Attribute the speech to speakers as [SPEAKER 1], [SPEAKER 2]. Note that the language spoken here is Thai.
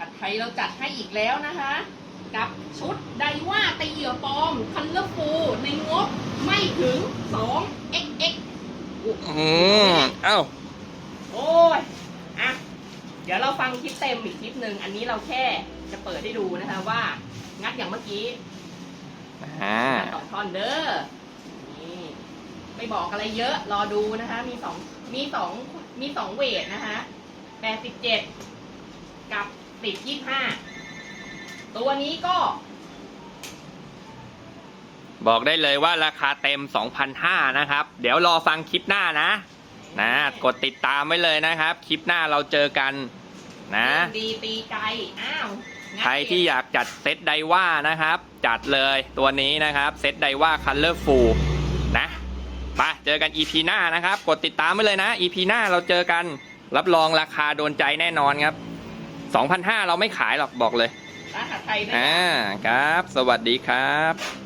[SPEAKER 1] ผัดไทยเราจัดให้อีกแล้วนะคะ กับชุดไดว่าตีเหยื่อปลอม คันเลอร์ฟูในงบไม่ถึง 2 xx
[SPEAKER 2] อืมเอ้า
[SPEAKER 1] โอ้ยอะเดี๋ยวเราฟังคลิปเต็มอีกคลิปหนึ่งอันนี้เราแค่จะเปิดให้ดูนะคะว่า งัดอย่างเมื่อกี้
[SPEAKER 2] อ่า
[SPEAKER 1] สองท่อนเด้อนี่ไม่บอกอะไรเยอะรอดูนะคะ มีสองมีสองมีสองเวทนะคะแปดสิบเจ็ด กับสิบยี่ห้าตัวนี้ก็
[SPEAKER 2] บอกได้เลยว่าราคาเต็ม 2,500 นะครับ เดี๋ยวรอฟังคลิปหน้านะ นะ กดติดตามไว้เลยนะครับ คลิปหน้าเราเจอกันนะ
[SPEAKER 1] เรื่องดีตีไกลอ้าวงัด
[SPEAKER 2] ใครที่อยากจัดเซตไดว่านะครับ จัดเลยตัวนี้นะครับเซตไดว่าคัลเลอร์ฟูลนะไปเจอกัน EP หน้านะครับ กดติดตามไว้เลยนะ EP หน้าเราเจอกัน รับรองราคาโดนใจแน่นอนครับ 2,500 เราไม่ขายหรอกบอกเลย
[SPEAKER 1] ร้านผัดไทยด้วย
[SPEAKER 2] อ่า
[SPEAKER 1] นะ
[SPEAKER 2] ครับ สวัสดีครับ